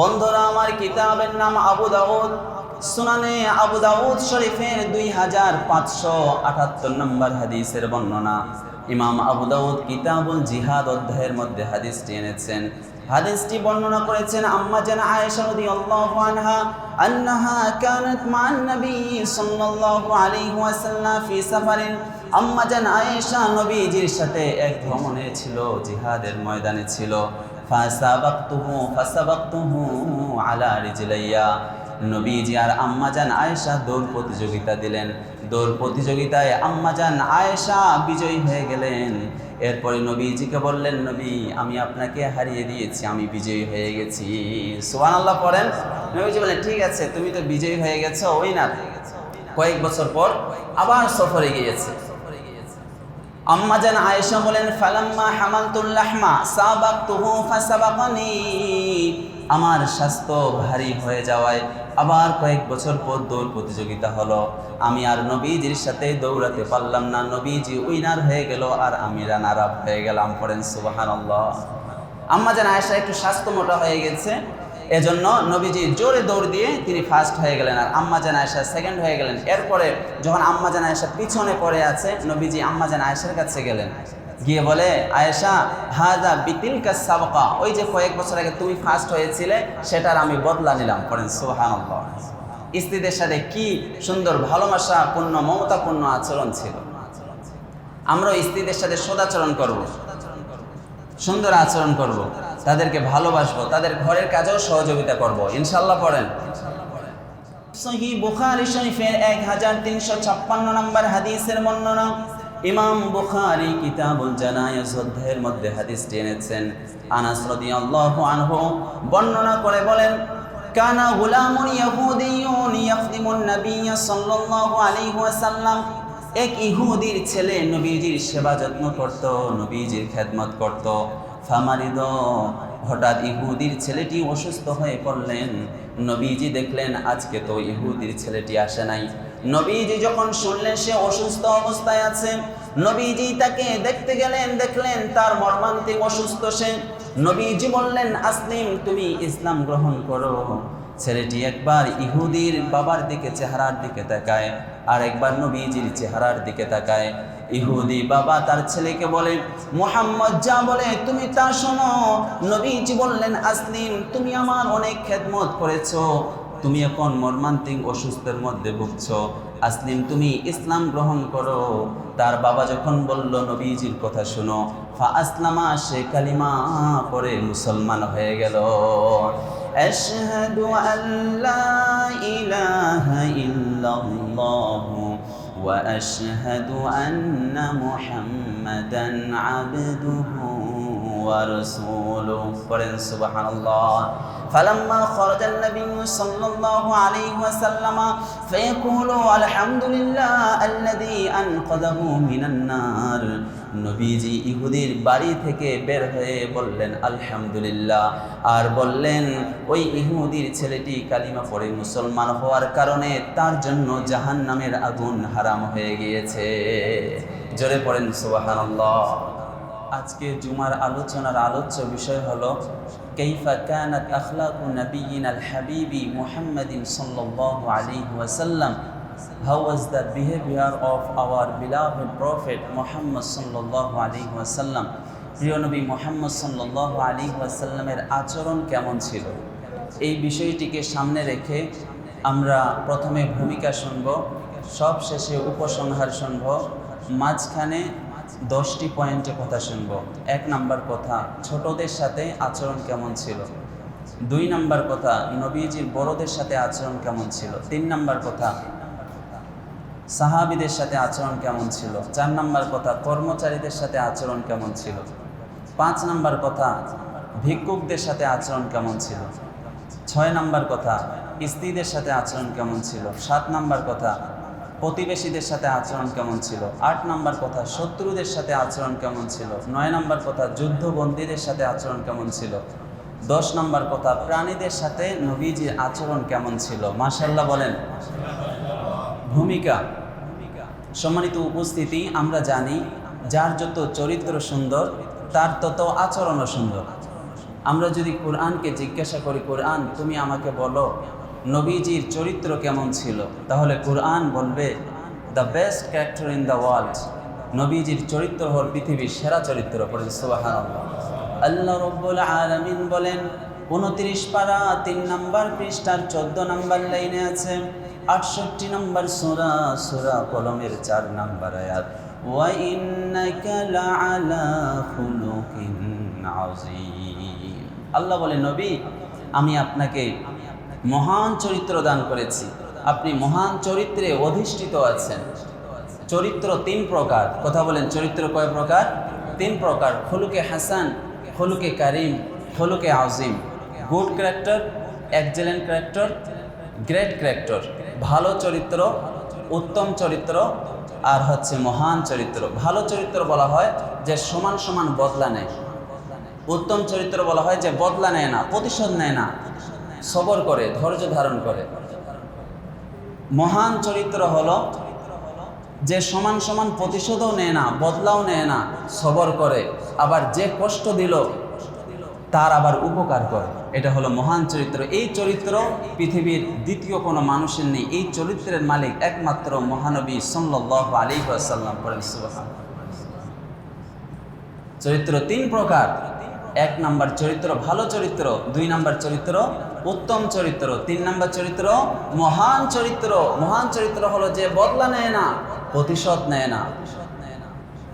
বন্ধুরা, আমার কিতাবের নাম আবু দাউদ। সুনানে আবু দাউদ শরীফের দুই হাজার পাঁচশো আটাত্তর নম্বর হাদিসের বর্ণনা। ইমাম আবু দাউদ কিতাবুল জিহাদ অধ্যায়ের মধ্যে হাদিসটি এনেছেন। হাদিসটি বর্ণনা করেছেন আম্মা জান আয়েশা রাদিয়াল্লাহু আনহা, আন্নাহা কানাত মান নবী সাল্লাল্লাহু আলাইহি ওয়াসাল্লাম ফি সাফারিন। আম্মা জান আয়েশা নবীজির সাথে এক ভ্রমণে ছিল, জিহাদের ময়দানে ছিল। ফাসাবাকতুহু ফাসাবাকতুহু আলা রিজলাইয়া। নবীজি আর আম্মাজান আয়েশা দৌড় প্রতিযোগিতা দিলেন। দৌড় প্রতিযোগিতায় আম্মাজান আয়েশা বিজয়ী হয়ে গেলেন। এরপরে নবীজিকে বললেন, নবী, আমি আপনাকে হারিয়ে দিয়েছি, আমি বিজয়ী হয়ে গেছি। সোহান আল্লাহ পড়েন। নবীজি বলেন ঠিক আছে, তুমি তো বিজয়ী হয়ে গেছো, ওই না। কয়েক বছর পর আবার সফরে গিয়েছে। আম্মা আয়েশা বলেন, ফালাম্মা হামালতুল্লাহমা সাবাকতুহু ফাসাবাকানি। আমার স্বাস্থ্য ভারী হয়ে যাওয়ায় আবার কয়েক বছর পর দৌড় প্রতিযোগিতা হলো। আমি আর নবীজির সাথে দৌড়াতে পারলাম না। নবীজি উইনার হয়ে গেল আর আমি রানার আপ হয়ে গেলাম পড়েন, সুবহানাল্লাহ। আম্মা জান আয়েশা, একটু স্বাস্থ্য মোটা হয়ে গেছে। এজন্য নবীজি জোরে দৌড় দিয়ে তিনি ফার্স্ট হয়ে গেলেন আর আম্মা জান আয়েশা সেকেন্ড হয়ে গেলেন। এরপরে যখন আম্মা জান আয়েশা পিছনে পড়ে আছে, নবীজি আম্মা জান আয়েশার কাছে গেলেন। গিয়ে বলে, আয়েশা হাজা বিতিল সাবকা। ওই যে কয়েক বছর আগে তুমি ফার্স্ট হয়েছিলে, সেটার আমি বদলা নিলাম। পড়েন সোহান স্ত্রীদের সাথে কি সুন্দর ভালোবাসা, পূর্ণ মমতাপূর্ণ আচরণ ছিল। আমরাও স্ত্রীদের সাথে সদাচরণ করব। সুন্দর আচরণ করব। তাদেরকে ভালোবাসবো, তাদের ঘরের কাজেও সহযোগিতা করব। ইনশাল্লাহ পড়েন। সহি বুখারি শরীফের এক হাজার তিনশো ছাপ্পান্ন নম্বর হাদিসের বর্ণনা। ইমাম বুখারি কিতাবুল জানায়াস অধ্যায়ের মধ্যে হাদিসটি এনেছেন। আনাস রাদিয়াল্লাহু আনহু বর্ণনা করে বলেন, কানা গুলামুন ইয়াহুদিয়ুন ইয়াখদিমুন নাবিয়্য সাল্লাল্লাহু আলাইহি ওয়াসাল্লাম। এক ইহুদির ছেলে নবীজির সেবা যত্ন করত, নবীজির খেদমত করত। ফামারিদ, হঠাৎ ইহুদির ছেলেটি অসুস্থ হয়ে পড়লেন। নবীজি দেখলেন, আজকে তো ইহুদির ছেলেটি আসে নাই। নবীজি যখন শুনলেন, সে অসুস্থ অবস্থায় আছে। নবীজি তাকে দেখতে গেলেন, দেখলেন তার মর্মান্তিক অসুস্থ সে। নবীজি বললেন, আসলিম, তুমি ইসলাম গ্রহণ করো। ছেলেটি একবার ইহুদির বাবার দিকে, চেহারার দিকে তাকায়। আর একবার নবীজির চেহারার দিকে তাকায়। ইহুদি বাবা তার ছেলেকে বলে মোহাম্মদ যা বলে তুমি তা শোনো নবীজি বললেন আসলিম তুমি আমার অনেক খেদমত করেছো তুমি এখন মর্মান্তিক অসুস্থের মধ্যে ভুগছ আসলিম তুমি ইসলাম গ্রহণ করো তার বাবা যখন বলল নবীজির কথা শুনো ফা আসলামা সে কালিমা পরে মুসলমান হয়ে গেল أشهد أن لا إله إلا الله وأشهد أن محمدا عبده ورسوله. سبحان الله فلما خرج النبي صلى الله عليه وسلم فيقول الحمد لله الذي أنقذه من النار. নবীজি ইহুদির বাড়ি থেকে বের হয়ে বললেন, আলহামদুলিল্লাহ। আর বললেন, ওই ইহুদির ছেলেটি কালিমা পড়ে মুসলমান হওয়ার কারণে তার জন্য জাহান নামের আগুন হারাম হয়ে গিয়েছে। জোরে পড়েন, সুবহানাল্লাহ। আজকে জুমার আলোচনার আলোচ্য বিষয় হলো, কাইফা কানাত আখলাকু নাবিয়িনা আল হাবিবি মুহাম্মাদিন সাল্লাল্লাহু আলাইহি ওয়াসাল্লাম How was the behavior of our beloved Prophet Muhammad sallallahu alaihi wasallam? প্রিয় নবী মোহাম্মদ সাল্লাল্লাহু আলাইহি ওয়াসাল্লামের আচরণ কেমন ছিল? এই বিষয়টিকে সামনে রেখে আমরা প্রথমে ভূমিকা শুনব, সব শেষে উপসংহার শুনব, মাঝখানে দশটি পয়েন্টে কথা শুনব। এক নাম্বার কথা, ছোটদের সাথে আচরণ কেমন ছিল? দুই নাম্বার কথা, নবীজির বড়দের সাথে আচরণ কেমন ছিল? তিন নাম্বার কথা সাহাবিদের সাথে আচরণ কেমন ছিল? চার নাম্বার কথা, কর্মচারীদের সাথে আচরণ কেমন ছিল? পাঁচ নাম্বার কথা, ভিক্ষুকদের সাথে আচরণ কেমন ছিল? ছয় নাম্বার কথা, স্ত্রীদের সাথে আচরণ কেমন ছিল? সাত নাম্বার কথা, প্রতিবেশীদের সাথে আচরণ কেমন ছিল? আট নাম্বার কথা, শত্রুদের সাথে আচরণ কেমন ছিল? নয় নাম্বার কথা, যুদ্ধবন্দীদের সাথে আচরণ কেমন ছিল? দশ নাম্বার কথা, প্রাণীদের সাথে নবীজির আচরণ কেমন ছিল? মাসাল্লাহ বলেন। ভূমিকা। সম্মানিত উপস্থিতি, আমরা জানি যার যত চরিত্র সুন্দর, তার তত আচরণও সুন্দর। আমরা যদি কোরআনকে জিজ্ঞাসা করি, কোরআন, তুমি আমাকে বলো, নবীজির চরিত্র কেমন ছিল? তাহলে কোরআন বলবে the best character in the world নবীজির চরিত্র হল পৃথিবীর সেরা চরিত্র পড়েন সুবাহান আল্লাহ রব্বুল আলমিন বলেন, উনত্রিশ পারা, তিন নম্বর পৃষ্ঠার চোদ্দ নম্বর লাইনে আছে আটষট্টি নম্বর সোরা সোরা কলমের চার নম্বর আয়াত আল্লাহ বলে, নবী, আমি আপনাকে মহান চরিত্র দান করেছি। আপনি মহান চরিত্রে অধিষ্ঠিত আছেন। চরিত্র তিন প্রকার। কথা বলেন, চরিত্র কয় প্রকার? তিন প্রকার, খলুকে হাসান, খলুকে কারিম, খলুকে আজিম good character excellent character great character ভালো চরিত্র, উত্তম চরিত্র আর হচ্ছে মহান চরিত্র। ভালো চরিত্র বলা হয় যে সমান সমান বদলা নেয়। উত্তম চরিত্র বলা হয় যে বদলা নেয় না, প্রতিশোধ নেয় না, সবর করে, ধৈর্য ধারণ করে। মহান চরিত্র হলো যে সমান সমান প্রতিশোধও নেয় না, বদলাও নেয় না, সবর করে। আবার যে কষ্ট দিল, তার আবার উপকার করে। এটা হলো মহান চরিত্র। এই চরিত্র পৃথিবীর দ্বিতীয় কোনো মানুষের নেই। এই চরিত্রের মালিক একমাত্র মহানবী সাল্লাহ আলী আসাল্লাম করেন চরিত্র তিন প্রকার। এক নাম্বার চরিত্র ভালো চরিত্র, দুই নাম্বার চরিত্র উত্তম চরিত্র, তিন নাম্বার চরিত্র মহান চরিত্র। মহান চরিত্র হলো যে বদলা নেয় না, প্রতিশোধ নেয় না।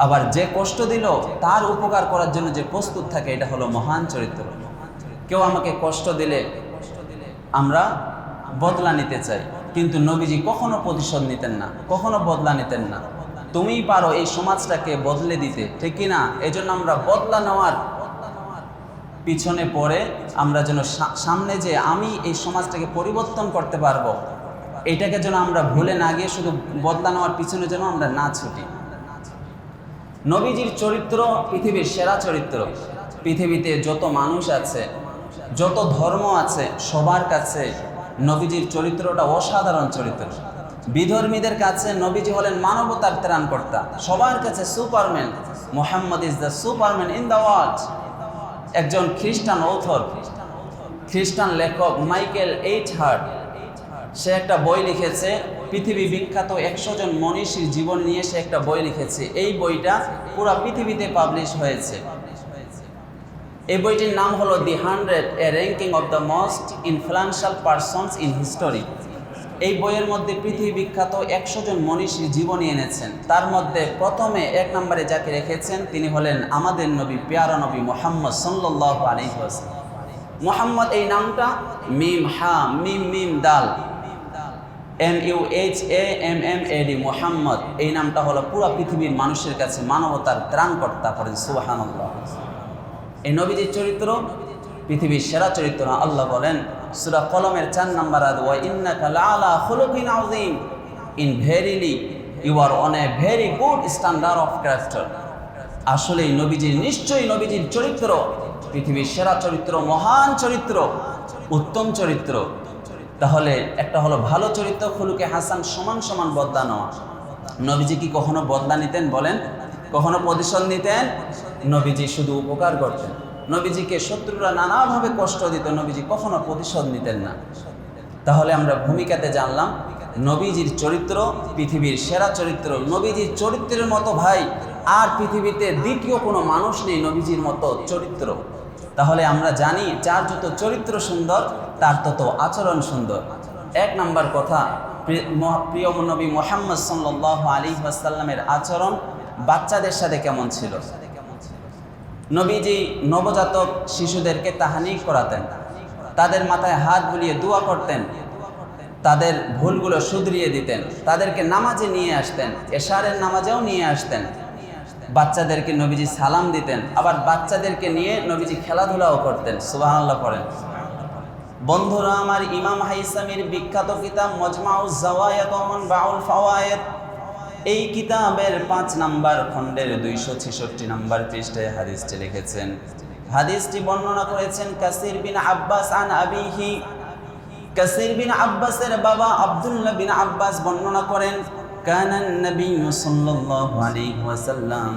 আবার যে কষ্ট দিল, তার উপকার করার জন্য যে প্রস্তুত থাকে, এটা হলো মহান চরিত্র। কেউ আমাকে কষ্ট দিলে আমরা বদলা নিতে চাই। কিন্তু নবীজি কখনো প্রতিশোধ নিতেন না, কখনো বদলা নিতেন না। তুমি পারো এই সমাজটাকে বদলে দিতে, ঠিক না এই জন্য আমরা বদলা নেওয়ার পিছনে পড়ে আমরা যেন সামনে যে আমি এই সমাজটাকে পরিবর্তন করতে পারব, এটাকে যেন আমরা ভুলে না গিয়ে শুধু বদলা নেওয়ার পিছনে যেন আমরা না ছুটি। নবীজির চরিত্র পৃথিবীর সেরা চরিত্র। পৃথিবীতে যত মানুষ আছে যত ধর্ম আছে, সবার কাছে নবীজির চরিত্রটা অসাধারণ চরিত্র। বিধর্মীদের কাছে নবীজি হলেন মানবতার ত্রাণকর্তা। সবার কাছে superman. Mohammad is the superman in the world. একজন খ্রিস্টান অথর। খ্রিস্টান লেখক মাইকেল এইট হার্ট। সে একটা বই লিখেছে। পৃথিবী বিখ্যাত একশো জন মনীষীর জীবন নিয়ে সে একটা বই লিখেছে। এই বইটা পুরো পৃথিবীতে পাবলিশ হয়েছে। এই বইটির নাম হলো the hundred, a ranking of the most influential persons in history. এই বইয়ের মধ্যে পৃথিবী বিখ্যাত একশো জন মনীষীর জীবনী এনেছেন। তার মধ্যে প্রথমে এক নম্বরে যাকে রেখেছেন তিনি হলেন আমাদের নবী, পেয়ারা নবী মোহাম্মদ সাল্লাহ আলী মোহাম্মদ এই নামটা মিম হা, মিম মিম দাল। M U H A M M A D, Mohammad. এই নামটা হলো পুরো পৃথিবীর মানুষের কাছে মানবতার ত্রাণকর্তা করেন সুবাহান্লাহ এই নবীজির চরিত্র পৃথিবীর সেরা চরিত্র, আল্লাহ বলেন, সুরা কলমের চার নাম্বার আদ in verily you are on a very good standard of character আসলে নবীজির, নিশ্চয়ই নবীজির চরিত্র পৃথিবীর সেরা চরিত্র, মহান চরিত্র, উত্তম চরিত্র। তাহলে একটা হলো ভালো চরিত্র, খুলুকে হাসান সমান সমান বদলা নেওয়া। নবীজি কি কখনো বদলা নিতেন বলেন? কখনো প্রতিশোধ নিতেন? নবীজি শুধু উপকার করতেন। নবীজিকে শত্রুরা নানাভাবে কষ্ট দিত, নবীজি কখনো প্রতিশোধ নিতেন না। তাহলে আমরা ভূমিকাতে জানলাম, নবীজির চরিত্র, পৃথিবীর সেরা চরিত্র, নবীজির চরিত্রের মতো ভাই, আর পৃথিবীতে দ্বিতীয় কোনো মানুষ নেই নবীজির মতো চরিত্র। তাহলে আমরা জানি, যার যত চরিত্র সুন্দর, তার তত আচরণ সুন্দর। এক নাম্বার কথা প্রিয় নবী মোহাম্মদ সাল্লাহ আলী ওয়াসাল্লামের আচরণ বাচ্চাদের সাথে কেমন ছিল? নবীজি নবজাতক শিশুদেরকে তাহানি করাতেন। তাদের মাথায় হাত বুলিয়ে দোয়া করতেন। তাদের ভুলগুলো শুধরিয়ে দিতেন। তাদেরকে নামাজে নিয়ে আসতেন। এশারের নামাজেও নিয়ে আসতেন। বাচ্চাদেরকে নবীজি সালাম দিতেন। আবার বাচ্চাদেরকে নিয়ে নবীজি খেলাধুলাও করতেন। সুবাহান্লাহ পড়েন। বন্ধুরা, আমার ইমাম হাইসামির বিখ্যাত কিতাব মজমাউজ জাওয়ায়াত বাউল ফাওয়ায়েত এই কিতাবের পাঁচ নাম্বার খণ্ডের দুইশো ছেষট্টি নাম্বার পৃষ্ঠায় হাদিসটি লিখেছেন। হাদিসটি বর্ণনা করেছেন কাসির বিন আব্বাস আন আবিহি। কাসির বিন আব্বাসের বাবা আব্দুল্লাহ বিন আব্বাস বর্ণনা করেন কানান নবী সাল্লাল্লাহু আলাইহি ওয়াসাল্লাম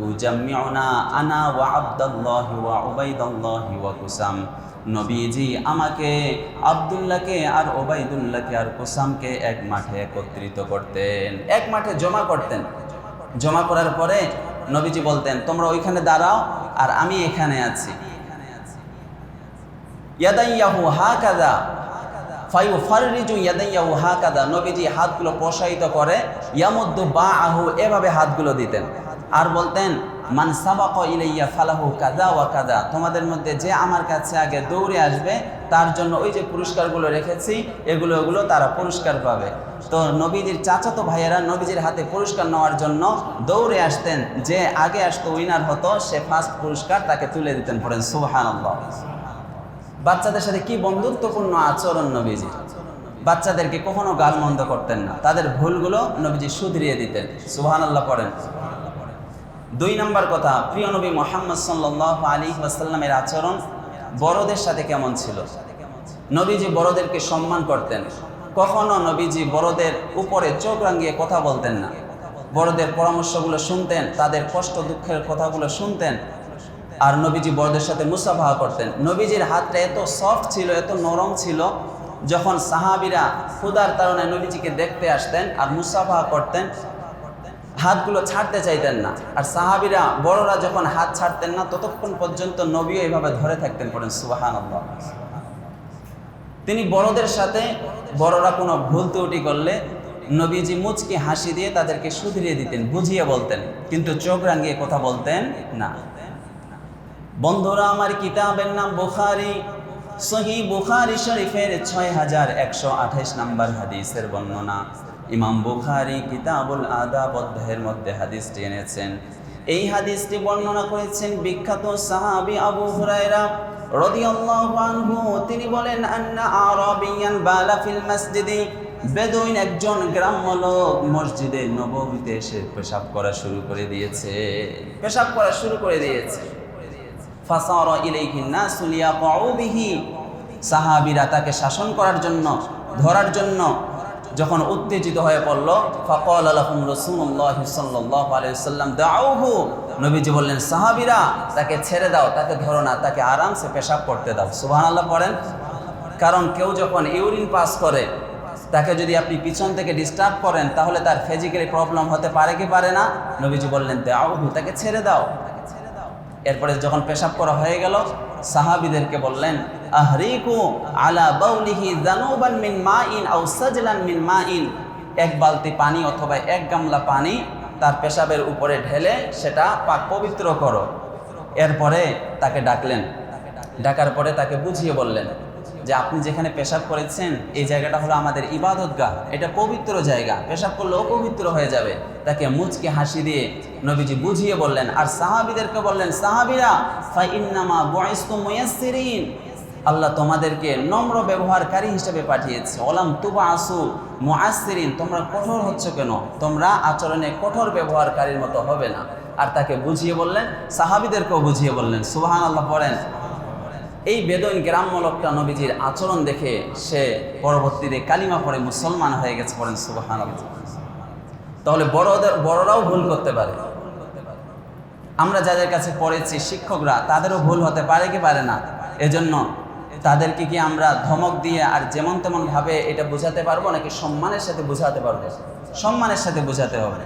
ইউজাম্মিউনা আনা ওয়া আব্দুল্লাহি ওয়া উবাইদুল্লাহি ওয়া কুসাম। নবীজি আমাকে, আব্দুল্লাহকে আর ওবাইদুল্লাহকে আর কুসামকে এক মাঠে একত্রিত করতেন, এক মাঠে জমা করতেন। জমা করার পরে নবীজি বলতেন, তোমরা ওইখানে দাঁড়াও আর আমি এখানে আছি। ইয়াদাইয়াহু হাকাদা ফাইউ ফাররিজু ইয়াদাইয়াহু হাকাদা। নবীজি হাতগুলো প্রসারিত করে, ইয়ামুদ্দু বাআহু, এভাবে হাতগুলো দিতেন। আর বলতেন মান সাবাক ইলাইয়া ফালাহু কাদা ওয়া কাদা তোমাদের মধ্যে যে আমার কাছে আগে দৌড়ে আসবে, তার জন্য ওই যে পুরস্কারগুলো রেখেছি, এগুলো, ওগুলো তারা পুরস্কার পাবে। তো নবীজির চাচাতো ভাইয়েরা নবীজির হাতে পুরস্কার নেওয়ার জন্য দৌড়ে আসতেন, যে আগে আসতো উইনার হতো, সে ফার্স্ট পুরস্কার তাকে তুলে দিতেন পড়েন, সুবহানাল্লাহ। বাচ্চাদের সাথে কি বন্ধুত্বপূর্ণ আচরণ নবীজি বাচ্চাদেরকে কখনো গাল মন্দ করতেন না, তাদের ভুলগুলো নবীজি শুধরিয়ে দিতেন সুহান আল্লাহ পড়েন। দুই নম্বর কথা, প্রিয় নবী মোহাম্মদ সাল্লাহ আলী ওয়াসাল্লামের আচরণ বড়দের সাথে কেমন ছিল? নবীজি বড়দেরকে সম্মান করতেন। কখনো নবীজি বড়দের উপরে চোখ রাঙিয়ে কথা বলতেন না। বড়দের পরামর্শগুলো শুনতেন, তাদের কষ্ট দুঃখের কথাগুলো শুনতেন আর নবীজি বড়দের সাথে মুসাফাহ করতেন। নবীজির হাতটা এত সফট ছিল, এত নরম ছিল, যখন সাহাবিরা ক্ষুদার তারণে নবীজিকে দেখতে আসতেন আর মুসাফাহ করতেন হাতগুলো ছাড়তে চাইতেন না। আর সাহাবিরা, বড়রা যখন হাত ছাড়তেন না, ততক্ষণ পর্যন্ত নবীও এইভাবে ধরে থাকতেন পড়েন সুবাহান তিনি বড়দের সাথে, বড়রা কোনো ভুল ত্রুটি করলে নবীজি মুচকি হাসি দিয়ে তাদেরকে শুধরিয়ে দিতেন, বুঝিয়ে বলতেন, কিন্তু চোখ রাঙিয়ে কথা বলতেন না। বন্ধুরা, আমার কিতাবের নাম বুখারি। সহি বুখারি শরীফের ছয় হাজার একশো আঠাইশ নাম্বার হাদিসের বর্ণনা। ইমাম বুখারি কিতাবুল আদাব অধ্যায়ের মধ্যে হাদিসটি এনেছেন। এই হাদিসটি বর্ণনা করেছেন বিখ্যাত সাহাবি আবু হুরায়রা রাদিয়াল্লাহু আনহু। তিনি বলেন, আন্না আরাবিয়ান বালা ফিল মসজিদি। বেদুইন একজন গ্রাম্য লোক মসজিদে নববীতে এসে পেশাব করা শুরু করে দিয়েছে। পেশাব করা শুরু করে দিয়েছে। ফাসার ইলাইহি নাসু লিয়াকাউ বিহি। সাহাবীরা তাকে শাসন করার জন্য, ধরার জন্য যখন উত্তেজিত হয়ে পড়ল, ফাকাল আলাহুম রাসূলুল্লাহ সাল্লাল্লাহু আলাইহি সাল্লাম দাউহু। নবীজি বললেন, সাহাবীরা, তাকে ছেড়ে দাও, তাকে ধরো না, তাকে আরামসে পেশাব করতে দাও। সুবহানাল্লাহ পড়েন। কারণ কেউ যখন ইউরিন পাস করে, তাকে যদি আপনি পিছন থেকে ডিস্টার্ব করেন, তাহলে তার ফিজিক্যালি প্রবলেম হতে পারে কি পারে না? নবীজি বললেন, দাউহু, তাকে ছেড়ে দাও। এরপরে যখন পেশাব করা হয়ে গেল, সাহাবিদেরকে বললেন, আহরিকু আলা বাউলিহি জানুবান মিন মাইন আও সাজলান মিন মাইন। এক বালতি পানি অথবা এক গামলা পানি তার পেশাবের উপরে ঢেলে সেটা পাক পবিত্র করো। এরপরে তাকে ডাকলেন। ডাকার পরে তাকে বুঝিয়ে বললেন যে, আপনি যেখানে পেশাব করেছেন, এই জায়গাটা হলো আমাদের ইবাদতগাহ। এটা পবিত্র জায়গা। পেশাব করলে অপবিত্র হয়ে যাবে। তাকে মুচকে হাসি দিয়ে নবীজি বুঝিয়ে বললেন, আর সাহাবিদেরকে বললেন, সাহাবিরা আল্লাহ তোমাদেরকে নম্র ব্যবহারকারী হিসেবে পাঠিয়েছে। ওলাম তুবা আসু মুআসসিরিন তোমরা কঠোর হচ্ছ কেন? তোমরা আচরণে কঠোর ব্যবহারকারীর মতো হবে না। আর তাকে বুঝিয়ে বললেন, সাহাবিদেরকেও বুঝিয়ে বললেন সুবাহান আল্লাহ পড়েন। এই বেদন গ্রাম্য লোকটা নবীজির আচরণ দেখে সে পরবর্তীতে কালিমা পড়ে মুসলমান হয়ে গেছে, পড়েন সুবাহান আল্লাহ তাহলে বড়দের বড়রাও ভুল করতে পারে। আমরা যাদের কাছে পড়েছি শিক্ষকরা, তাদেরও ভুল হতে পারে কি পারে না? এজন্য তাদেরকে কি আমরা ধমক দিয়ে আর যেমন তেমন ভাবে এটা বোঝাতে পারব নাকি সম্মানের সাথে বোঝাতে পারব? সম্মানের সাথে বোঝাতে হবে।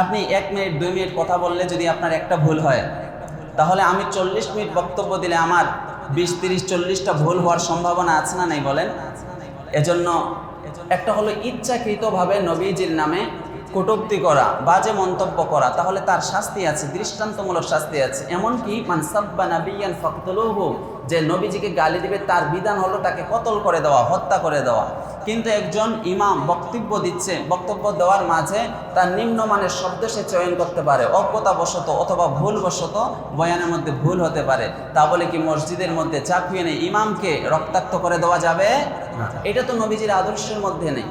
আপনি এক মিনিট, দুই মিনিট কথা বললে যদি আপনার একটা ভুল হয়, তাহলে আমি চল্লিশ মিনিট বক্তব্য দিলে আমার বিশ, তিরিশ, চল্লিশটা ভুল হওয়ার সম্ভাবনা আছে না নাই বলেন? এজন্য একটা হলো ইচ্ছাকৃতভাবে নবীজির নামে কটুক্তি করা বাজে মন্তব্য করা তাহলে তার শাস্তি আছে দৃষ্টান্তমূলক শাস্তি আছে। এমনকি মানসাব্বা নাবিয়ান ফকতলুহু যে নবীজিকে গালি দিবে তার বিধান হলো তাকে কতল করে দেওয়া হত্যা করে দেওয়া। কিন্তু একজন ইমাম বক্তব্য দিচ্ছে বক্তব্য দেওয়ার মাঝে তার নিম্নমানের শব্দ সে চয়ন করতে পারে অজ্ঞতাবশত অথবা ভুলবশত বয়ানের মধ্যে ভুল হতে পারে। তা বলে কি মসজিদের মধ্যে চাপিয়ে নেই ইমামকে রক্তাক্ত করে দেওয়া যাবে? এটা তো নবীজির আদর্শের মধ্যে নেই।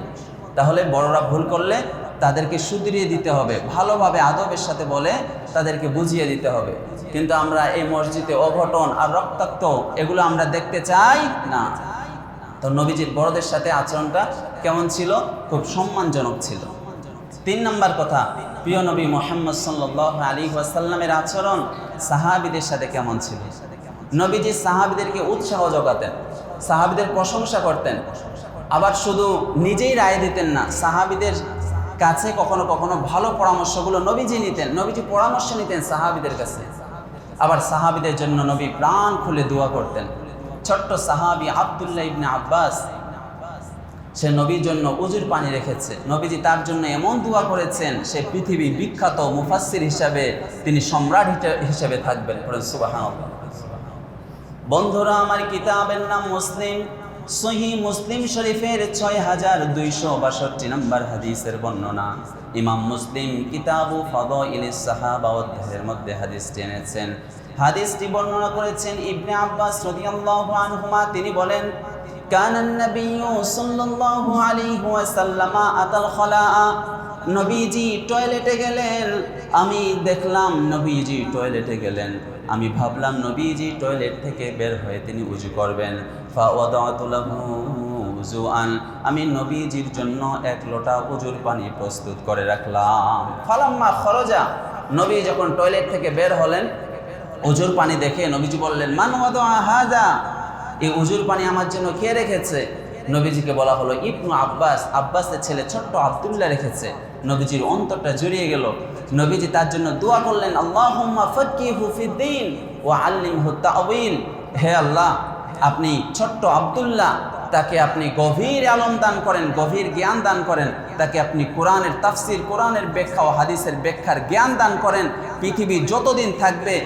তাহলে বড়রা ভুল করলে তাদেরকে সুদরিয়ে দিতে হবে। ভালোভাবে আদবের সাথে বলে তাদেরকে বুঝিয়ে দিতে হবে। কিন্তু আমরা এই মসজিদে অঘটন আর রক্তাক্ত এগুলো আমরা দেখতে চাই না। তো নবীজির বড়দের সাথে আচরণটা কেমন ছিল? খুব সম্মানজনক ছিল। তিন নম্বর কথা, প্রিয় নবী মোহাম্মদ সাল্লাহ আলী ওয়াসাল্লামের আচরণ সাহাবিদের সাথে কেমন ছিল? নবীজি সাহাবিদেরকে উৎসাহ জোগাতেন সাহাবিদের প্রশংসা করতেন। আবার শুধু নিজেই রায় দিতেন না, সাহাবিদের কাছে কখনো কখনো ভালো পরামর্শগুলো নবীজি নিতেন, নবীজি পরামর্শ নিতেন সাহাবিদের কাছে। আবার সাহাবিদের জন্য নবী প্রাণ খুলে দোয়া করতেন। ছোট্ট সাহাবি আবদুল্লাহ ইবনে আব্বাস, সে নবীর জন্য উজুর পানি রেখেছে। নবীজি তার জন্য এমন দোয়া করেছেন, সে পৃথিবী বিখ্যাত মুফাসসির হিসাবে তিনি সম্রাট হিসে- হিসেবে থাকবেন। বন্ধুরা, আমার কিতাবের নাম মুসলিম। সহি মুসলিম শরীফের ছয় হাজার দুইশো বাষট্টি নম্বর হাদিসের বর্ণনা। ইমাম মুসলিম কিতাবু ফদ ইলিস সাহাবা অধ্যায়ের মধ্যে হাদিসটি এনেছেন। হাদিসটি বর্ণনা করেছেন ইবনে আব্বাস রদিয়াল্লাহু আনহুমা। তিনি বলেন, কানান নবী সাল্লাল্লাহু আলাইহি ওয়াসাল্লামা আতাল খলাআ নবীজি টয়লেটে গেলেন। আমি দেখলাম নবীজি টয়লেটে গেলেন। আমি ভাবলাম, নবীজি টয়লেট থেকে বের হয়ে তিনি উজু করবেন। লাহু উজুআন। আমি নবীজির জন্য এক লোটা উজুর পানি প্রস্তুত করে রাখলাম। ফালাম্মা খরজা। নবী যখন টয়লেট থেকে বের হলেন, উজুর পানি দেখে নবীজি বললেন, মান ওয়াদা হাজা এই উজুর পানি আমার জন্য কে রেখেছে? নবীজিকে বলা হলো, ইবনু আব্বাস, আব্বাসের ছেলে ছোট্ট আবদুল্লাহ রেখেছে। নবীজির অন্তরটা জড়িয়ে গেল। নবীজি তার জন্য দোয়া করলেন ফিদ্দিন ওয়া আল্লিমহু তাওয়িল। হে আল্লাহ, আপনি ছোট্ট আব্দুল্লাহ, তাকে আপনি গভীর আলম দান করেন, গভীর জ্ঞান দান করেন। তাকে আপনি কোরআনের তাফসির, কোরআনের ব্যাখ্যা ও হাদিসের ব্যাখ্যার জ্ঞান দান করেন। পৃথিবী যতদিন থাকবে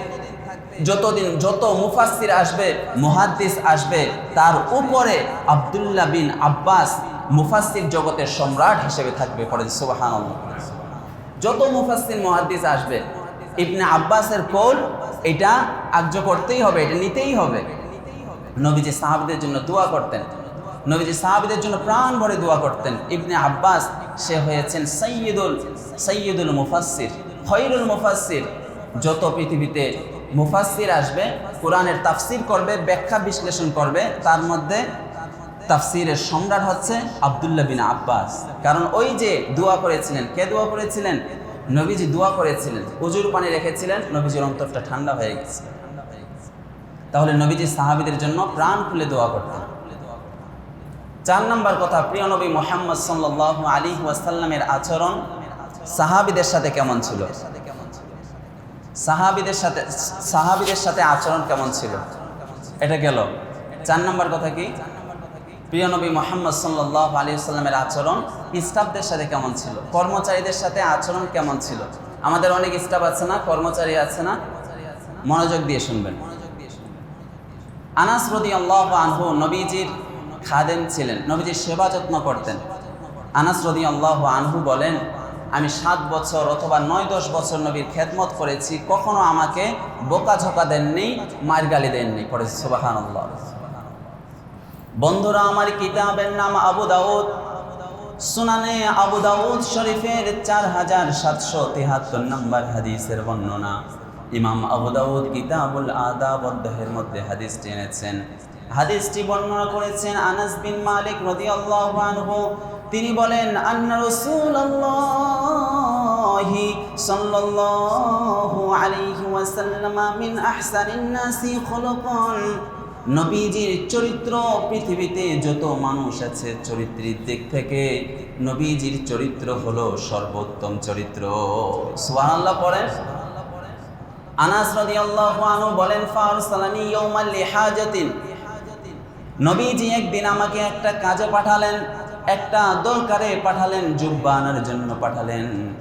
যতদিন যত মুফাসসির আসবে, মুহাদ্দিস আসবে, তার উপরে আব্দুল্লাহ বিন আব্বাস মুফাসসির জগতের সম্রাট হিসেবে থাকবে পরে, সুবহানাল্লাহ। যত মুফাসসির, মুহাদ্দিস আসবে, ইবনে আব্বাসের কৌল, এটা আর্য করতেই হবে, এটা নিতেই হবে। নবীজি সাহাবিদের জন্য দোয়া করতেন। নবীজি সাহাবিদের জন্য প্রাণ ভরে দোয়া করতেন। ইবনে আব্বাস, সে হয়েছেন সৈয়দুল সৈয়দুল মুফাসসির, খৈরুল মুফাসসির। যত পৃথিবীতে মুফাসসির আসবে, কোরআনের তাফসির করবে, ব্যাখ্যা বিশ্লেষণ করবে, তার মধ্যে তাফসিরের সম্রাট হচ্ছে আব্দুল্লাহ বিন আব্বাস। কারণ ওই যে দোয়া করেছিলেন, কে দোয়া করেছিলেন? নবীজি দোয়া করেছিলেন, উজুর পানি রেখেছিলেন, নবীজির অন্তরটা ঠান্ডা হয়ে গেছে। তাহলে নবীজি সাহাবিদের জন্য প্রাণ খুলে দোয়া করতেন। চার নম্বর কথা, প্রিয় নবী মোহাম্মদ সাল্লাহ আলী ওয়াসাল্লামের আচরণ সাহাবিদের সাথে কেমন ছিল? সাহাবিদের সাথে সাহাবিদের সাথে আচরণ কেমন ছিল? এটা গেল। চার নম্বর কথা কি? প্রিয় নবী মোহাম্মদ সাল্লাহ আলী সাল্লামের আচরণ স্টাফদের সাথে কেমন ছিল? কর্মচারীদের সাথে আচরণ কেমন ছিল? আমাদের অনেক স্টাফ আছে না? কর্মচারী আছে না? মনোযোগ দিয়ে শুনবেন। আনাস রদি আল্লাহ আনহু নবীজির খাদেম ছিলেন, নবীজির সেবা যত্ন করতেন। আনাস রদি আল্লাহ আনহু বলেন আমি সাত বছর অথবা নয়, দশ বছর নবীর খেদমত করেছি, কখনো আমাকে বোকাঝোকা দেননি মার গালি দেননি করেছি সুবাহান আল্লাহ বন্ধুরা, আমার কিতাবের নাম আবু দাউদ। সুনানে আবু দাউদ শরীফের চার হাজার সাতশো তিহাত্তর নম্বর হাদিসের বর্ণনা। ইমাম আবু দাউদ কিতাবুল আদাব অধ্যায়ের মধ্যে হাদিসটি এনেছেন। হাদিসটি বর্ণনা করেছেন আনাস বিন মালিক রাদিয়াল্লাহু আনহু। তিনি বলেন, আন্না রাসূলুল্লাহি সাল্লাল্লাহু আলাইহি ওয়াসাল্লাম মিন আহসানিন নাসি খুলুকান। নবীজির চরিত্র পৃথিবীতে যত মানুষ আছে চরিত্রের দিক থেকে নবীজির চরিত্র হলো সর্বোত্তম চরিত্র। সুবহানাল্লাহ পড়েন। আনাস রাদিয়াল্লাহু আনহু বলেন, ফারসালানি ইয়াউমাল লিহাজাতিন। নবীজি একদিন আমাকে একটা কাজে পাঠালেন। একটা দরকারে পাঠালেন জুব্বা আনার জন্য পাঠালেন।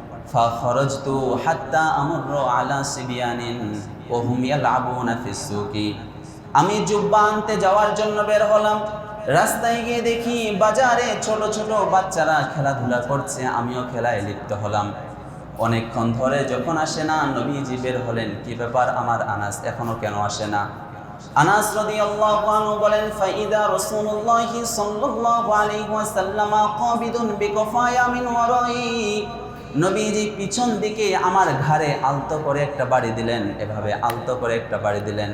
আমি জুব্বা আনতে যাওয়ার জন্য বের হলাম। রাস্তায় গিয়ে দেখি বাজারে ছোট ছোট বাচ্চারা খেলাধুলা করছে, আমিও খেলায় লিপ্ত হলাম। অনেকক্ষণ ধরে যখন আসে না, নবীজি বের হলেন, কি ব্যাপার আমার আনাস, এখনও কেন আসে না? আনাস রাদিয়াল্লাহু আনহু বলেন, ফাইদা রাসূলুল্লাহি সাল্লাল্লাহু আলাইহি ওয়াসাল্লাম কাবিদুন বিকফায়া মিন ওয়ারাই। নবীজি পিছন দিকে আমার ঘাড়ে আলতো করে একটা বাড়ি দিলেন, এভাবে আলতো করে একটা বাড়ি দিলেন।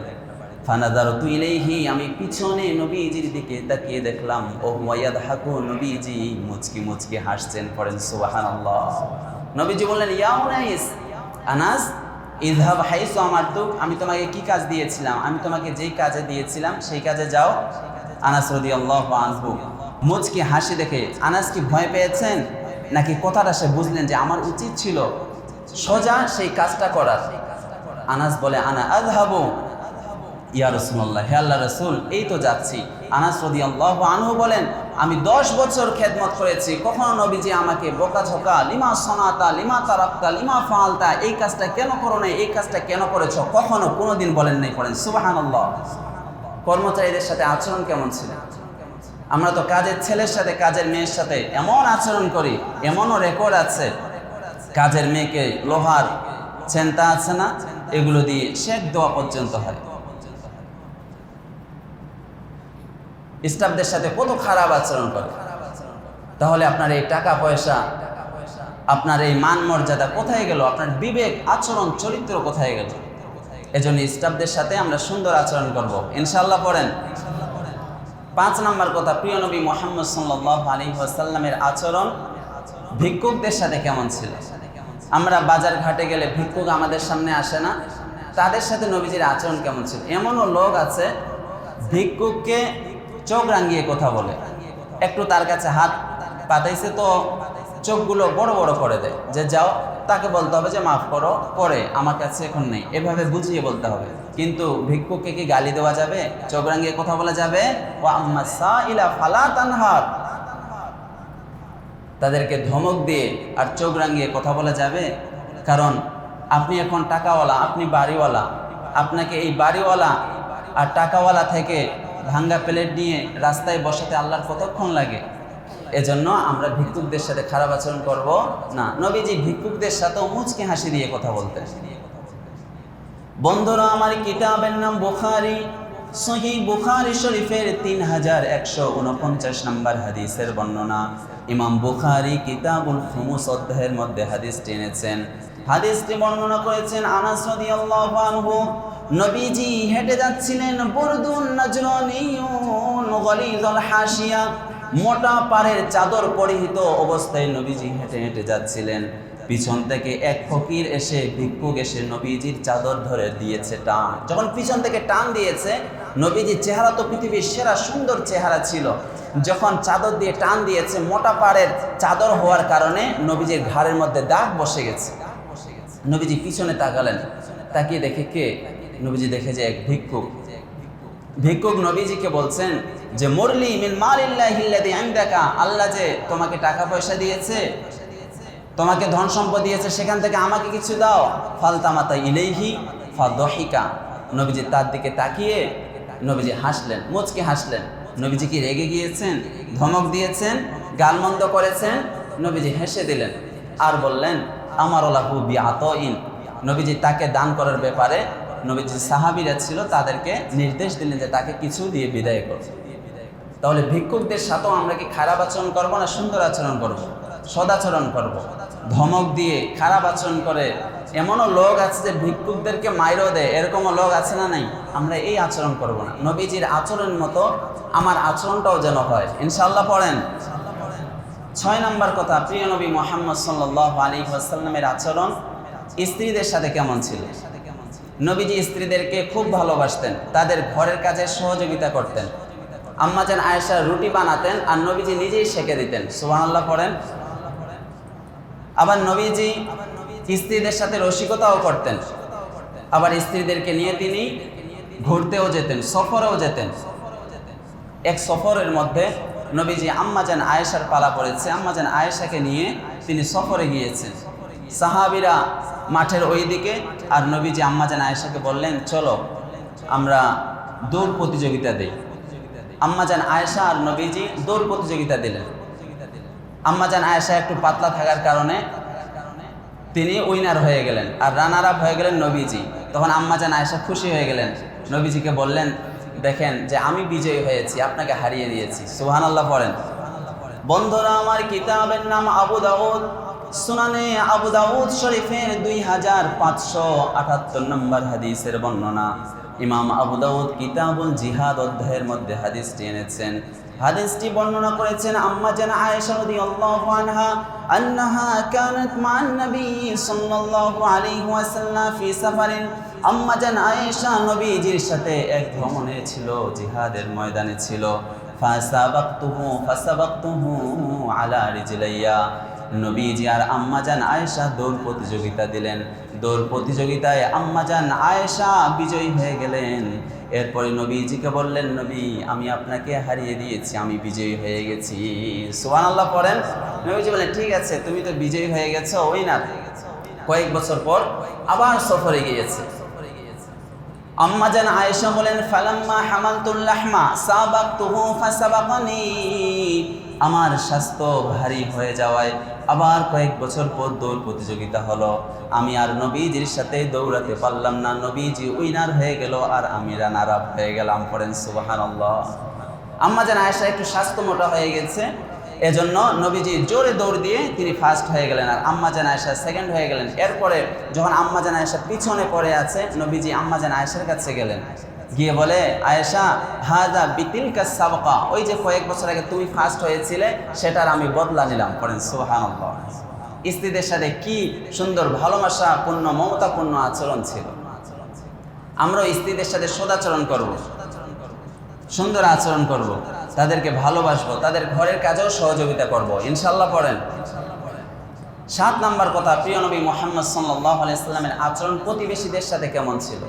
ফানাদারতু ইলাইহি, আমি পিছনে নবীজির দিকে তাকিয়ে দেখলাম ও ওয়ায়াদহাকু নবীজি, মুচকি মুচকি হাসছেন, পড়েন সুবহানাল্লাহ। নবীজি বললেন, ইয়া আনাস ইজহাব হাইসু আমার তুক আমি তোমাকে কি কাজ দিয়েছিলাম? আমি তোমাকে যেই কাজে দিয়েছিলাম, সেই কাজে যাও। আনাস রদি আল্লাহ আনহু, মুচকি হাসি দেখে, আনাস কি ভয় পেয়েছেন? নাকি কথাটা সে বুঝলেন যে আমার উচিত ছিল সোজা সেই কাজটা করার? আনাস বলে, আনা আজহাবু ইয়া রসুল্লাহ হে আল্লাহ রসুল, এই তো যাচ্ছি। আনাস রদি আল্লাহ আনহু বলেন আমি দশ বছর খেদমত করেছি, কখনো নবীজি আমাকে বোকা বোকাঝোকা, লিমা সনাতা, লিমা তারাক্তা লিমা ফালতা, এই কাজটা কেন করো নাই, এই কাজটা কেন করেছ? কখনো, কোনোদিন বলেন নাই করেন। সুবাহান কর্মচারীদের সাথে আচরণ কেমন ছিল? আমরা তো কাজের ছেলের সাথে, কাজের মেয়ের সাথে এমন আচরণ করি, এমনও রেকর্ড আছে। কাজের মেয়েকে লোহার চেন্তা আছে না? এগুলো দিয়ে শেখ দেওয়া পর্যন্ত হয়। স্টাফদের সাথে কত খারাপ আচরণ করে? তাহলে আপনার এই টাকা পয়সা, আপনার এই মান মর্যাদা কোথায় গেল? আপনার বিবেক, আচরণ, চরিত্র কোথায় গেল? এজন্য স্টাফদের সাথে আমরা সুন্দর আচরণ করব। ইনশাল্লাহ পড়েন। পাঁচ নম্বর কথা, প্রিয় নবী মোহাম্মদ সাল্লাহ আলী ওয়াসাল্লামের আচরণ ভিক্ষুকদের সাথে কেমন ছিল? আমরা বাজার ঘাটে গেলে ভিক্ষুক আমাদের সামনে আসে না। তাদের সাথে নবীজির আচরণ কেমন ছিল? এমনও লোক আছে, ভিক্ষুককে চোখ রাঙিয়ে কথা বলে। একটু তার কাছে হাত পাতাইছে তো চোখগুলো বড় বড় করে দেয়। যে যাও, তাকে বলতে হবে যে মাফ করো, পরে আমার কাছে এখন নেই। এভাবে বুঝিয়ে বলতে হবে। কিন্তু ভিক্ষুককে কি গালি দেওয়া যাবে? চোখ রাঙিয়ে কথা বলা যাবে? সা ইলা তাদেরকে ধমক দিয়ে আর চোখ রাঙিয়ে কথা বলা যাবে? কারণ আপনি এখন টাকাওয়ালা, আপনি বাড়িওয়ালা। আপনাকে এই বাড়িওয়ালা আর টাকাওয়ালা থেকে ভাঙ্গা প্লেট নিয়ে রাস্তায় বসাতে আল্লাহর কতক্ষণ লাগে? এজন্য আমরা ভিক্ষুকদের সাথে খারাপ আচরণ করব না। নবীজি ভিক্ষুকদের সাথেও মুচকে হাসি দিয়ে কথা বলতে বন্ধুরা, আমার কিতাবের নাম বুখারি সহি বুখারি শরীফের তিন হাজার একশো উনপঞ্চাশ নম্বর হাদিসের বর্ণনা। ইমাম বুখারি কিতাবুল খুমুস অধ্যায়ের মধ্যে হাদিসটি এনেছেন। হাদিসটি বর্ণনা করেছেন আনাস রাদিয়াল্লাহু আনহু। নবীজি হেঁটে যাচ্ছিলেন, বরদুন নাজরানিয়ুন গলিজুল হাসিয়া মোটা পাড়ের চাদর পরিহিত অবস্থায় নবীজি হেঁটে হেঁটে যাচ্ছিলেন। পিছন থেকে এক ফকির এসে ভিক্ষুক এসে নবীজির চাদর ধরে দিয়েছে টান। যখন পিছন থেকে টান দিয়েছে নবীজির চেহারা তো পৃথিবীর সেরা সুন্দর চেহারা ছিল। যখন চাদর দিয়ে টান দিয়েছে, মোটা পাড়ের চাদর হওয়ার কারণে নবীজির ঘাড়ের মধ্যে দাগ বসে গেছে। নবীজি পিছনে তাকালেন। তাকিয়ে দেখে কে? নবীজি দেখে যে এক ভিক্ষুক। ভিক্ষুক নবীজিকে বলছেন যে, মুরলি মিন মালিল্লাহিল্লাযী ইনদাকা, আল্লাহ যে তোমাকে টাকা পয়সা দিয়েছে, তোমাকে ধন সম্পদ দিয়েছে, সেখান থেকে আমাকে কিছু দাও। ফালতামাতা ইলেহি ফাদহিকা। নবীজি তার দিকে তাকিয়ে নবীজি হাসলেন, মুচকে হাসলেন। নবীজি কি রেগে গিয়েছেন? ধমক দিয়েছেন? গালমন্দ করেছেন? নবীজি হেসে দিলেন আর বললেন আমার ওলাহু বিআত ইন নবীজি তাকে দান করার ব্যাপারে নবীজি সাহাবিরা ছিল, তাদেরকে নির্দেশ দিলেন যে তাকে কিছু দিয়ে বিদায় করো। তাহলে ভিক্ষুকদের সাথেও আমরা কি খারাপ আচরণ করব না সুন্দর আচরণ করব? সদাচরণ করব? ধমক দিয়ে খারাপ আচরণ করে? এমনও লোক আছে যে ভিক্ষুকদেরকে মাইরও দেয়। এরকমও লোক আছে না নাই? আমরা এই আচরণ করব না। নবীজির আচরণ মতো আমার আচরণটাও যেন হয়। ইনশাল্লাহ পড়েন? ছয় নম্বর কথা, প্রিয় নবী মোহাম্মদ সাল্লাহ আলী আসাল্লামের আচরণ স্ত্রীদের সাথে কেমন ছিল? নবীজি স্ত্রীদেরকে খুব ভালোবাসতেন, তাদের ঘরের কাজে সহযোগিতা করতেন। আম্মাজান আয়েশা রুটি বানাতেন আর নবীজি নিজেই সেকে দিতেন। সুবহানাল্লাহ পড়েন। আবার নবীজি স্ত্রীদের সাথে রসিকতাও করতেন। আবার স্ত্রীদেরকে নিয়ে তিনি ঘুরতেও যেতেন, সফরেও যেতেন। এক সফরের মধ্যে নবীজি আম্মাজান আয়েশার পালা পড়েছে আম্মাজান আয়েশাকে নিয়ে তিনি সফরে গিয়েছেন। সাহাবিরা মাঠের ওই দিকে আর নবীজি আম্মাজান আয়েশাকে বললেন, চলো, আমরা দৌড় প্রতিযোগিতা দিই। আম্মাজান আয়েশা আর নবীজি দৌড় প্রতিযোগিতা দিলেন। আম্মাজান আয়েশা একটু পাতলা থাকার কারণে তিনি উইনার হয়ে গেলেন আর রানার আপ হয়ে গেলেন নবীজি। তখন আম্মাজান আয়েশা খুশি হয়ে গেলেন। নবীজিকে বললেন, দেখেন যে আমি বিজয়ী হয়েছি, আপনাকে হারিয়ে দিয়েছি। সুহান আল্লাহ পড়েন। বন্ধুরা, আমার কিতাবের নাম আবু দাউদ। সুনানে আবু দাউদ শরীফের দুই হাজার পাঁচশো আটাত্তর নম্বর হাদিসের বর্ণনা। ইমাম আবু দাউদ কিতাবুল জিহাদ অধ্যায়ের মধ্যে হাদিসটি এনেছেন। হাদিসটি বর্ণনা করেছেন আম্মা জান আয়েশা রাদিয়াল্লাহু আনহা, আন্নাহা কানাত মান নবী সাল্লাল্লাহু আলাইহি ওয়াসাল্লাম ফি সাফারিন। আম্মা জান আয়েশা নবীজির সাথে এক ভ্রমণে ছিল, জিহাদের ময়দানে ছিল। ফাসাবাকতুহু ফাসাবাকতুহু আলা রিজলাইয়া। নবীজি আর আম্মাজান আয়েশা দৌড় প্রতিযোগিতা দিলেন। দৌড় প্রতিযোগিতায় আম্মাজান আয়েশা বিজয়ী হয়ে গেলেন। এরপরে নবীজিকে বললেন, নবী, আমি আপনাকে হারিয়ে দিয়েছি, আমি বিজয়ী হয়ে গেছি। সোহান আল্লাহ পড়েন। নবীজি বলেন ঠিক আছে, তুমি তো বিজয়ী হয়ে গেছো উইনার কয়েক বছর পর আবার সফরে গিয়েছে। আম্মা আয়েশা বলেন, ফালাম্মা হামালতুল লাহমা সাবাকতুহু ফাসাবাকানি। আমার স্বাস্থ্য ভারী হয়ে যাওয়ায় আবার কয়েক বছর পর দৌড় প্রতিযোগিতা হলো। আমি আর নবীজির সাথে দৌড়াতে পারলাম না। নবীজি উইনার হয়ে গেল আর আমি রানার আপ হয়ে গেলাম, পড়েন সুবহানাল্লাহ। আম্মা যেন আয়েশা একটু স্বাস্থ্য মোটা হয়ে গেছে, এজন্য নবীজি জোরে দৌড় দিয়ে তিনি ফার্স্ট হয়ে গেলেন আর আম্মা জান আয়েশা সেকেন্ড হয়ে গেলেন। এরপরে যখন আম্মা জান আয়েশা পিছনে পড়ে আছে, নবীজি আম্মা জান আয়েশার কাছে গেলেন। গিয়ে বলে, আয়েশা, হাজা বিতিল সাবকা। ওই যে কয়েক বছর আগে তুমি ফার্স্ট হয়েছিলে, সেটার আমি বদলা নিলাম পড়েন, সুবহানাল্লাহ। স্ত্রীদের সাথে কি সুন্দর ভালোবাসা, পূর্ণ মমতাপূর্ণ আচরণ ছিল? আমরা স্ত্রীদের সাথে সদাচরণ করব, সুন্দর আচরণ করব, তাদেরকে ভালোবাসবো, তাদের ঘরের কাজেও সহযোগিতা করব। ইনশাল্লাহ পড়েন। সাত নাম্বার কথা, প্রিয় নবী মোহাম্মদ সাল্লাহ আলাইস্লামের আচরণ প্রতিবেশীদের সাথে কেমন ছিল?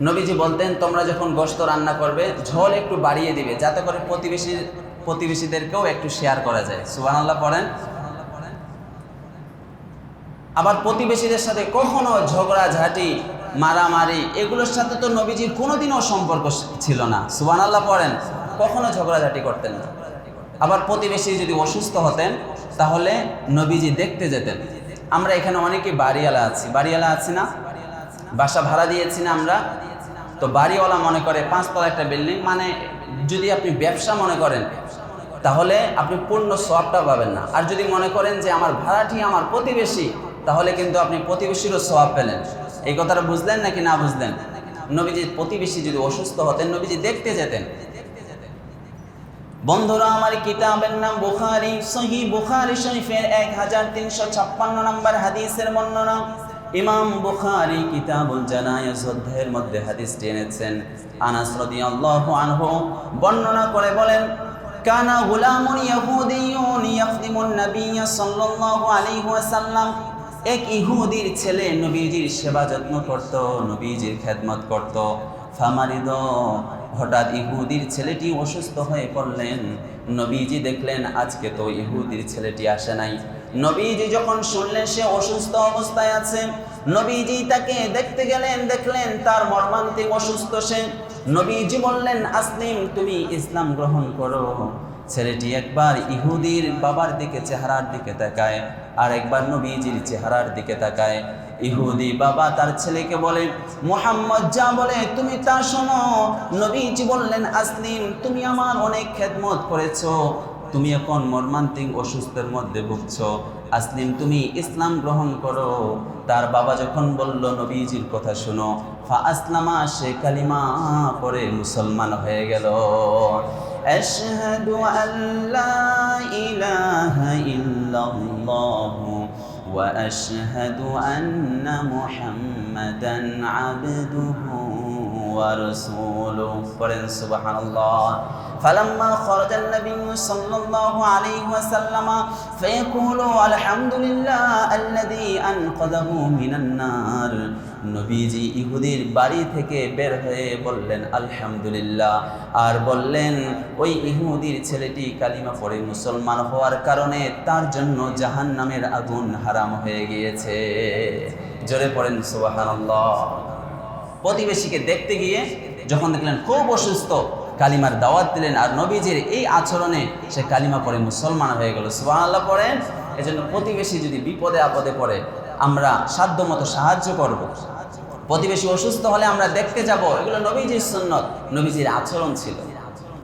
নবীজি বলতেন, তোমরা যখন গোস্ত রান্না করবে, ঝোল একটু বাড়িয়ে দিবে, যাতে করে প্রতিবেশী, প্রতিবেশীদেরকেও একটু শেয়ার করা যায়। সুবান আল্লাহ পড়েন। আবার প্রতিবেশীদের সাথে কখনো ঝগড়া, ঝাঁটি, মারামারি, এগুলোর সাথে তো নবীজির কোনোদিনও সম্পর্ক ছিল না। সুবান আল্লাহ পড়েন, কখনো ঝগড়াঝাটি করতেন না। আবার প্রতিবেশী যদি অসুস্থ হতেন, তাহলে নবীজি দেখতে যেতেন। আমরা এখানে অনেকে বাড়িওয়ালা আছি। বাড়িওয়ালা আছি না? বাসা ভাড়া দিয়েছি না আমরা। তো বাড়িওয়ালা মনে করে পাঁচতলা একটা বিল্ডিং মানে যদি আপনি ব্যবসা মনে করেন, তাহলে আপনি পূর্ণ সবটা পাবেন না। আর যদি মনে করেন যে আমার ভাড়াটি আমার প্রতিবেশী, তাহলে কিন্তু আপনি প্রতিবেশীরও সবাব পেলেন। এই কথাটা বুঝলেন নাকি না বুঝলেন? নবীজি প্রতিবেশী যদি অসুস্থ হতেন, নবীজি দেখতে যেতেন। বন্ধুরা, আমার কিতাবের নাম বুখারি সহি বুখারি শরীফের এক হাজার তিনশো ছাপ্পান্ন নম্বর হাদিসের বর্ণনা। ইমাম বুখারি কিতাবুল জানায়াজ অধ্যায়ের মধ্যে হাদিসটি এনেছেন। আনাস রাদিয়াল্লাহু আনহু বর্ণনা করে বলেন, কানা গুলামুন ইয়াহুদিয়ুন ইয়াখদিমুন নবিয়্য সাল্লাল্লাহু আলাইহি ওয়াসাল্লাম। এক ইহুদির ছেলে নবীজির সেবা যত্ন করত, নবীজির খেদমত করত। ফামারিদ, হঠাৎ ইহুদির ছেলেটি অসুস্থ হয়ে পড়লেন। নবীজি দেখলেন, আজকে তো ইহুদির ছেলেটি আসে নাই। নবীজি যখন শুনলেন সে অসুস্থ অবস্থায় আছে, নবীজি তাকে দেখতে গেলেন, দেখলেন তার মর্মান্তিক অসুস্থ সে। নবীজি বললেন, আসলিম, তুমি ইসলাম গ্রহণ করো। ছেলেটি একবার ইহুদির বাবার দিকে, চেহারার দিকে তাকায় আর একবার নবীজির চেহারার দিকে তাকায়। ইহুদি বাবা তার ছেলেকে বলে, মোহাম্মদ যা বলে তুমি তা শোনো। নবীজি বললেন, আসলিম, তুমি আমার অনেক খেদমত করেছ। তুমি এখন মর্মান্তিক অসুস্থের মধ্যে ভুগছ আসলিম তুমি ইসলাম গ্রহণ করো তার বাবা যখন বলল নবীজির কথা শুনো ফা আসলামা সে কালিমা পরে মুসলমান হয়ে গেল أشهد أن لا إله إلا الله وأشهد أن محمدا عبده ورسوله قرن سبحان الله فلما خرج النبي صلى الله عليه وسلم فيقول الحمد لله الذي أنقذه من النار নবীজি ইহুদির বাড়ি থেকে বের হয়ে বললেন আলহামদুলিল্লাহ আর বললেন ওই ইহুদির ছেলেটি কালিমা পড়ে মুসলমান হওয়ার কারণে তার জন্য জাহান নামের আগুন হারাম হয়ে গিয়েছে জোরে পড়েন সুবাহান্লাহ প্রতিবেশীকে দেখতে গিয়ে যখন দেখলেন খুব অসুস্থ কালিমার দাওয়াত দিলেন আর নবীজির এই আচরণে সে কালিমা পরে মুসলমান হয়ে গেল। সুবাহ আল্লাহ পড়েন। এজন্য প্রতিবেশী যদি বিপদে আপদে পড়ে, আমরা সাধ্য মতো সাহায্য করব। প্রতিবেশী অসুস্থ হলে আমরা দেখতে যাব, এগুলো নবীজির সুন্নত, নবীজির আচরণ ছিল।